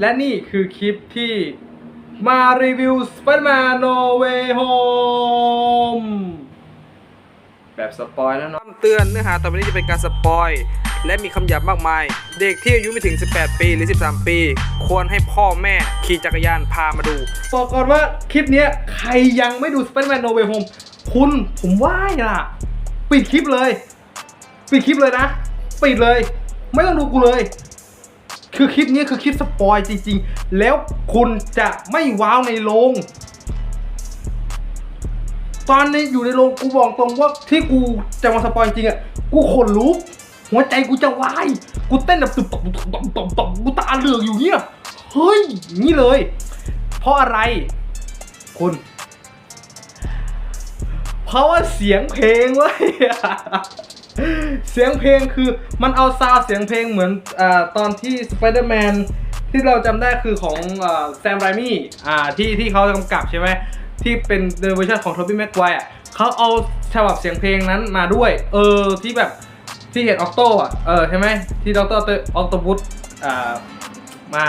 และนี่คือคลิปที่มารีวิว Spider-Man No Way Home แบบสปอยแล้วเนาะคำเตือนเนื้อหาต่อไปนี้จะเป็นการสปอย และมีคำหยาบมากมาย เด็กที่อายุไม่ถึง 18 ปีหรือ 13 ปี ควรให้พ่อแม่ขี่จักรยานพามาดู บอกก่อนว่าคลิปเนี้ยใครยังไม่ดู Spider-Man No Way Home คุณผมว่าล่ะ ปิดคลิปเลย ปิดคลิปเลยนะ ปิดเลย ไม่ต้องดูกูเลย คือคลิปนี้คือคลิปสปอยจริง ๆ แล้วคุณจะไม่ว้าวในโรงตอนนี้อยู่ในโรงกูบอกตรงว่าที่กูจะมาสปอยจริงอะกูขนลุกหัวใจกูจะวายกูเต้นแบบตุบตับตุบตับตุบตับตุบกูตาเหลือกอยู่เงี้ยเฮ้ยนี่เลย เพราะอะไร คุณ เพราะว่าเสียงเพลงเว้ย เสียงเพลงคือมันเอาซาวเสียงเพลงเหมือนอตอนที่ Spider-Man ที่เราจำได้คือของแซมไรมี่ที่ที่เขากำกับใช่ไหมที่เป็นเวอร์ชันของโทบี้แม็กไกวร์เขาเอาฉบับเสียงเพลงนั้นมาด้วย เออที่แบบที่เห็นออกโต้อะเออใช่ไหมที่ดรออกโตบุตอ่ามา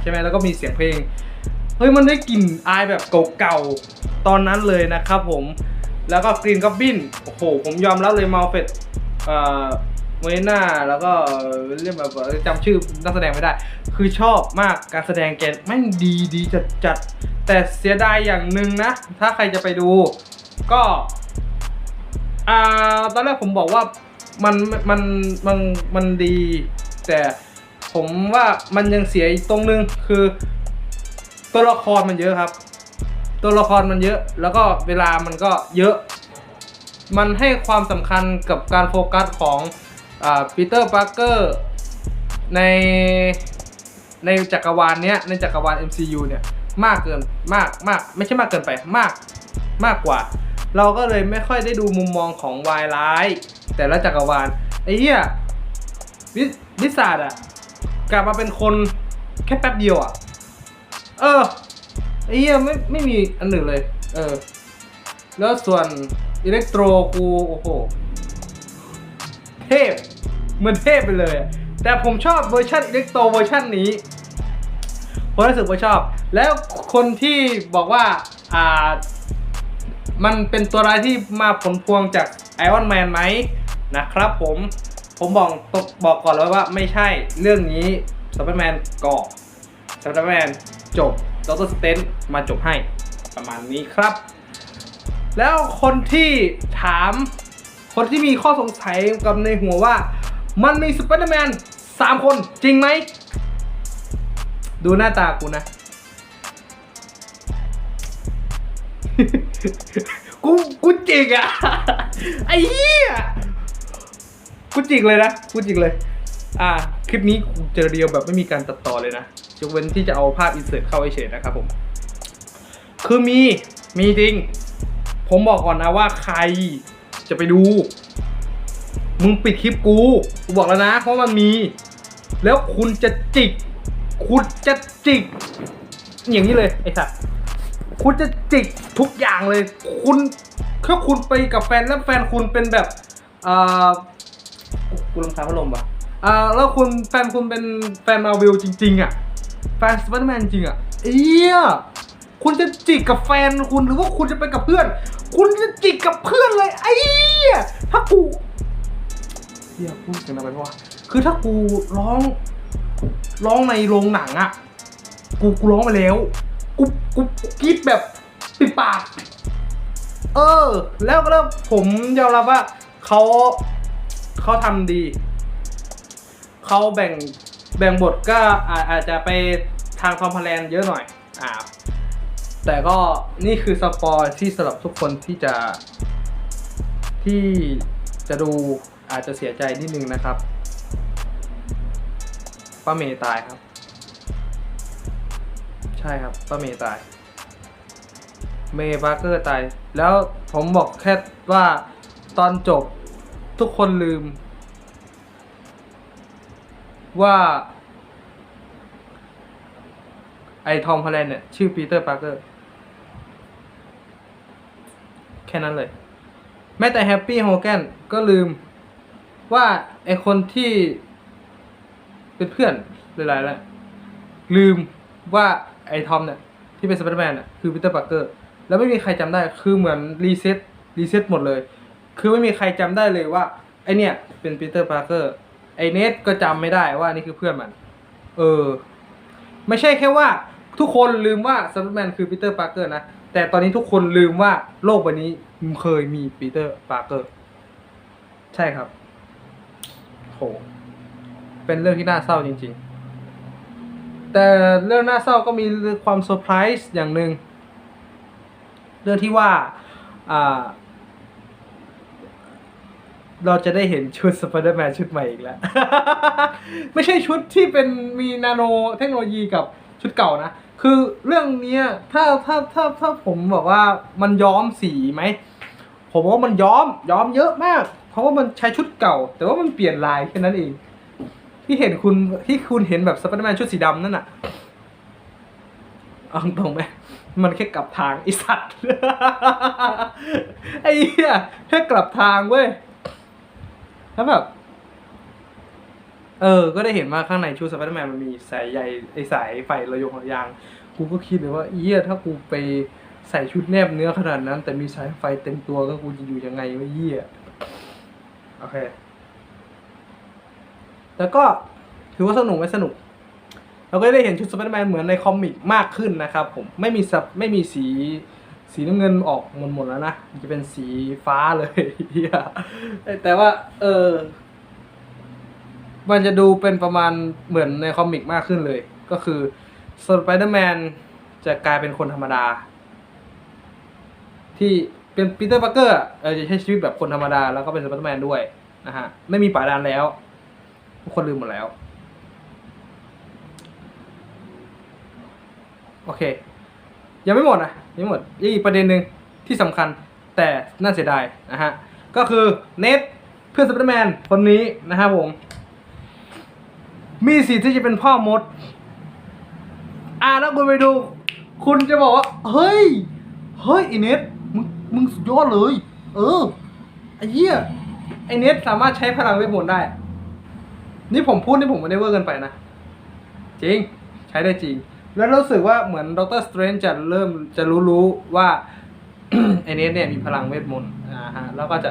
ใช่ไหมแล้วก็มีเสียงเพลงเฮ้ยมันได้กลิ่นอายแบบเก่าๆตอนนั้นเลยนะครับผมแล้วก็กรีนกับบินโอ้โหผมยอมรับเลยมาเฟต เอ่อเน่าแล้วก็เรื่องแบบจำชื่อนักแสดงไม่ได้ คือชอบมากการแสดงแกแม่งดีดีจัดจัดแต่เสียดายอย่างหนึ่งนะ ถ้าใครจะไปดู ก็อ่าตอนแรกผมบอกว่ามันมันมันมันดี แต่ผมว่ามันยังเสียอีกตรงนึงคือ ตัวละครมันเยอะครับ ตัวละครมันเยอะ แล้วก็เวลามันก็เยอะ มันให้ความสำคัญกับการโฟกัสของปีเตอร์ปาร์เกอร์ในในจักรวาลเนี้ยในจักรวาล MCU เนี่ยมากเกินมากมากไม่ใช่มากเกินไปมากมากกว่า เราก็เลยไม่ค่อยได้ดูมุมมองของวายร้าย แต่ละจักรวาลไอ้เหี้ยวิวิสาดอะกลับมาเป็นคนแค่แป๊บเดียวอะเออไอ้เหี้ยไม่ไม่มีอันหนึ่งเลย เออ แล้วส่วนอิเล็กโทรกูโอ้โห เทพเหมือนเทพไปเลย แต่ผมชอบเวอร์ชันอิเล็กโทรเวอร์ชันนี้ผมรู้สึกว่าชอบ แล้วคนที่บอกว่าอ่ามันเป็นตัวร้ายที่มาผลพวงจากไอ o อนแมนไหมนะครับผมผมบอกตกบอกก่อนเลยว่าไม่ใช่เรื่องนี้ซัพเปอร์แมนก่อสไปเดอร์แมนจบดรสเตนมาจบให้ประมาณนี้ครับ แล้วคนที่ถาม คนที่มีข้อสงสัยกับในหัวว่า มันมีสไปเดอร์แมนสามคนจริงไหม ดูหน้าตากูนะ กูกูจิกอะ ไอ้เหี้ยกูจิกเลยนะกูจิกเลย อ่า คลิปนี้กูจะเรียวแบบไม่มีการตัดต่อเลยนะยกเว้นที่จะเอาภาพอินเสิร์ตเข้าเฉยนะครับผม คือมีมีจริง ผมบอกก่อนนะว่าใครจะไปดู มึงปิดคลิปกูกูบอกแล้วนะ เพราะมันมี แล้วคุณจะจิก คุณจะจิก อย่างนี้เลยไอ้สัสคุณจะจิกทุกอย่างเลย คุณถ้าคุณไปกับแฟนแล้วแฟนคุณเป็นแบบอ่ากูรำคาญพัดลมว่ะอ่าแล้วคุณแฟนคุณเป็นแฟนมาวิลจริง ๆ อะ แฟนสไปเดอร์แมนจริงอะเอี้ย คุณจะจิกกับแฟนคุณหรือว่าคุณจะไปกับเพื่อน คุณจะจิกกับเพื่อนเลยไอ้เหี้ยถ้ากูเฮียพูดเสียงดังไปปะวะคือถ้ากูร้อง ร้องในโรงหนังอะกูกูร้องไปแล้วกูกูกูกรีดแบบปิดปาก เออ แล้วแล้วผมยอมรับว่าเขาเขาทำดีเขาแบ่งแบ่งบทก็อาอาจจะไปทางคอมพลนเยอะหน่อย อ่า แต่ก็นี่คือสปอยที่สำหรับทุกคนที่จะ ที่จะดูอาจจะเสียใจนิดนึงนะครับป้าเมย์ตายครับ ใช่ครับป้าเมย์ตาย เมย์บาร์เกอร์ตาย แล้วผมบอกแค่ว่าตอนจบทุกคนลืม ว่า ไอทอมพาแลนเนี่ย ชื่อปีเตอร์ปาร์เกอร์ แค่นั้นเลย แม้แต่แฮปปี้โฮแกนก็ลืมว่าไอคนที่เป็นเพื่อนหลายๆแล้วลืมว่าไอทอมเนี่ยที่เป็นสไปเดอร์แมนน่ะคือปีเตอร์ปาร์เกอร์แล้วไม่มีใครจำได้คือเหมือนรีเซ็ตรีเซ็ตหมดเลย คือไม่มีใครจำได้เลยว่าไอเนี่ยเป็นปีเตอร์ปาร์เกอร์ไอเนทก็จำไม่ได้ว่านี่คือเพื่อนมัน เออ ไม่ใช่แค่ว่าทุกคนลืมว่าสไปเดอร์แมนคือปีเตอร์ปาร์เกอร์นะ แต่ตอนนี้ทุกคนลืมว่าโลกใบนี้เคยมีปีเตอร์ปาร์เกอร์ ใช่ครับโหเป็นเรื่องที่น่าเศร้าจริง ๆ แต่เรื่องน่าเศร้าก็มีความเซอร์ไพรส์อย่างหนึ่งเรื่องที่ว่าอ่าเราจะได้เห็นชุดสไปเดอร์แมนชุดใหม่อีกแล้ว ไม่ใช่ชุดที่เป็นมีนาโนเทคโนโลยีกับชุดเก่านะ คือเรื่องเนี้ยถ้าถ้าถ้าถ้าผมบอกว่ามันย้อมสีไหมผมว่ามันย้อมย้อมเยอะมาก เพราะว่ามันใช้ชุดเก่า แต่ว่ามันเปลี่ยนลายแค่นั้นเอง ที่เห็นคุณที่คุณเห็นแบบสไปเดอร์แมนชุดสีดำนั่นน่ะเอาตรงไหมมันแค่กลับทางไอสัตว์ไอ้เหี้ยแค่กลับทางเว้ยแล้วแบบ เออ ก็ได้เห็นว่าข้างในชุดสไปเดอร์แมนมันมีสายใยไอสายไฟระยงระยาง กูก็คิดเลยว่าเอี้ยถ้ากูไปใส่ชุดแนบเนื้อขนาดนั้น แต่มีสายไฟเต็มตัวก็กูจะอยู่ยังไงวะเยี่ยโอเคแต่ก็ถือว่าสนุกไหมสนุก เราก็ได้เห็นชุดสไปเดอร์แมนเหมือนในคอมิกมากขึ้นนะครับผมไม่มีสับไม่มีสีสีน้ำเงินออกหมดหมดแล้วนะจะเป็นสีฟ้าเลยแต่ว่า เออ มันจะดูเป็นประมาณเหมือนในคอมิกมากขึ้นเลย ก็คือสไปเดอร์แมนจะกลายเป็นคนธรรมดา ที่เป็นปีเตอร์ปาร์เกอร์เออจะใช้ชีวิตแบบคนธรรมดา แล้วก็เป็นสไปเดอร์แมนด้วยนะฮะ ไม่มีป่าดานแล้ว ทุกคนลืมหมดแล้ว โอเค ยังไม่หมดนะยังไม่หมดอีกประเด็นหนึ่งที่สำคัญแต่น่าเสียดายนะฮะ ก็คือเนทเพื่อนสไปเดอร์แมนคนนี้นะครับผม มีสิทธิ์ที่จะเป็นพ่อมด อ่าแล้วคุณไปดู คุณจะบอกว่า เฮ้ย เฮ้ยไอเน็ตมึงมึงสุดยอดเลย เออไอ้เหี้ยไอเน็ตสามารถใช้พลังเวทมนต์ได้ นี่ผมพูดนี่ผมไม่ได้เวอร์เกินไปนะ จริง ใช้ได้จริง แล้วรู้สึกว่าเหมือนด็อกเตอร์สเตรนจ์จะเริ่มจะรู้รู้ว่าไอเน็ตเนี่ยมีพลังเวทมนต์อ่าฮะแล้วก็จะ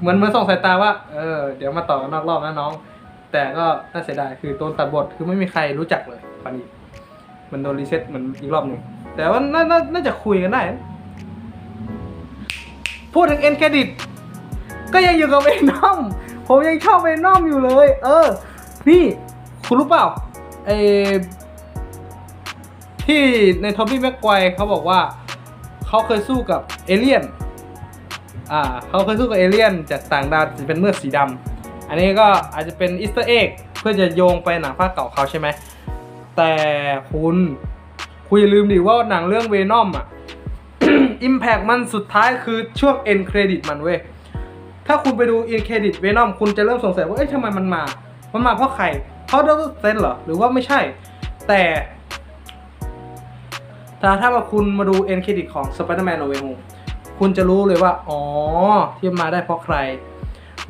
เหมือนเหมือนส่งสายตาว่า เออ เดี๋ยวมาต่อกันนอกรอบนะน้อง แต่ก็น่าเสียดายคือโดนตัดบทคือไม่มีใครรู้จักเลยปานี้มันโดนรีเซ็ตเหมือนอีกรอบหนึ่งแต่ว่าน่านาน่าจะคุยกันได้ พูดถึงเอ็นเครดิตก็ยังอยู่กับเวนอมผมยังชอบเวนอมอยู่เลย เออ นี่คุณรู้เปล่าไอที่ในทอมบี้แม็กไกวเขาบอกว่าเขาเคยสู้กับเอเลี่ยน อ่าเขาเคยสู้กับเอเลี่ยนจากต่างดาวจะเป็นเมือกสีดำ อันนี้ก็อาจจะเป็นอีสเตอร์เอ็กเพื่อจะโยงไปหนังภาคเก่าเขาใช่ไหม แต่คุณคุณอย่าลืมดิว่าหนังเรื่องเวนอมอะอิมแพกมันสุดท้ายคือช่วงเอ็นเครดิตมันเว้ย ถ้าคุณไปดูเอ็นเครดิตเวนอมคุณจะเริ่มสงสัยว่าเอ้ยทำไมมันมา มันมาเพราะใคร เพราะดรเซนเหรอ หรือว่าไม่ใช่ แต่ถ้าถ้าว่าคุณมาดูเอ็นเครดิตของ Spider-Man No Way Home คุณจะรู้เลยว่า อ๋อ ที่มาได้เพราะใคร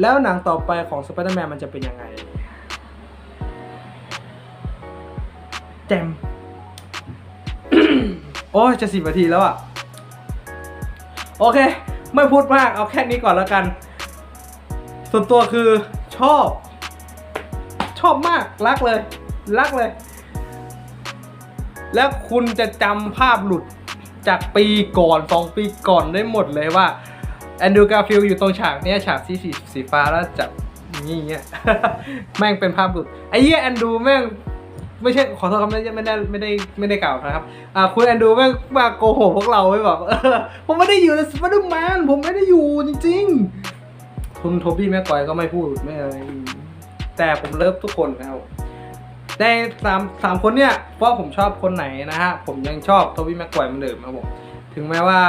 แล้วหนังต่อไปของ Spider-Man มันจะเป็นยังไงแจมโอ้ยจะสิบนาทีแล้วอะโอเค ไม่พูดมากเอาแค่นี้ก่อนแล้วกัน ส่วนตัวคือชอบ ชอบมาก รักเลย รักเลย แล้วคุณจะจำภาพหลุดจากปีก่อนสองปีก่อนได้หมดเลยว่า แอนดูการ์ฟิลอยู่ตรงฉากเนี้ยฉากสีสีสีฟ้าแล้วจับอย่างงี้อย่เงี้ยแม่งเป็นภาพหลุดไอ้เหี้ยแอนดูแม่งไม่ใช่ขอโทษครับไม่ได้ไม่ได้ไม่ได้ไม่ได้กล่าวนะครับอ่าคุณแอนดูแม่งมาโกหกพวกเราไว้แบบเออผมไม่ได้อยู่ในสไปเดอร์แมนผมไม่ได้อยู่จริง ๆ คุณโทบี้แม็กไกวร์ก็ไม่พูดไม่อะไรแต่ผมเลิฟทุกคนนะครับในสามสามคนเนี่ยเพราะผมชอบคนไหนนะฮะผมยังชอบโทบี้แม็กไกวร์เหมือนเดิมครับผม ถึงแม้ว่า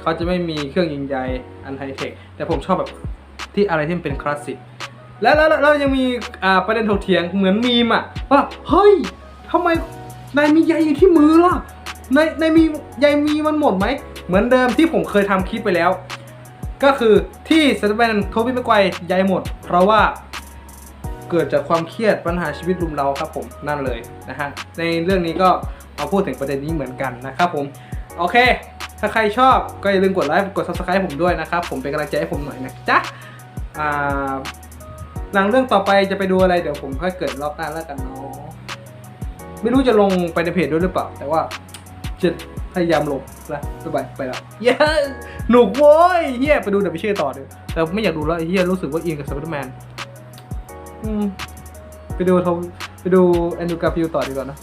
เขาจะไม่มีเครื่องยิงใยอันไฮเทคแต่ผมชอบแบบที่อะไรที่มันเป็นคลาสสิกแล้วแล้วแล้วยังมีประเด็นถกเถียงเหมือนมีมอะว่าเฮ้ยทำไมนายมีใยอยู่ที่มือล่ะนายนายมีใยมีมันหมดไหม เหมือนเดิมที่ผมเคยทำคลิปไปแล้ว ก็คือที่สตาร์แมนโทบี้ไม่ไกวใยหมด เพราะว่าเกิดจากความเครียดปัญหาชีวิตรุมเราครับผมนั่นเลยนะฮะในเรื่องนี้ก็มาพูดถึงประเด็นนี้เหมือนกันนะครับผม โอเค ถ้าใครชอบก็อย่าลืมกดไลค์กด subscribe ผมด้วยนะครับ ผมเป็นกำลังใจให้ผมหน่อยนะจ๊ะหนังเรื่องต่อไปจะไปดูอะไรเดี๋ยวผมค่อยเกิดรอบหน้าแล้วกันเนาะไม่รู้จะลงไปในเพจด้วยหรือเปล่า แต่ว่าจะพยายามลงนะบ๊ายบายไปแล้วเย้หนุกโว้ยเฮียไปดูเดี๋ยวไปเชื่อต่อเดี๋ยวแต่ไม่อยากดูแล้วเฮียรู้สึกว่าอินกับสไปเดอร์แมนไปดูทไปดูแอนดูการฟิลต่อดีกว่านะ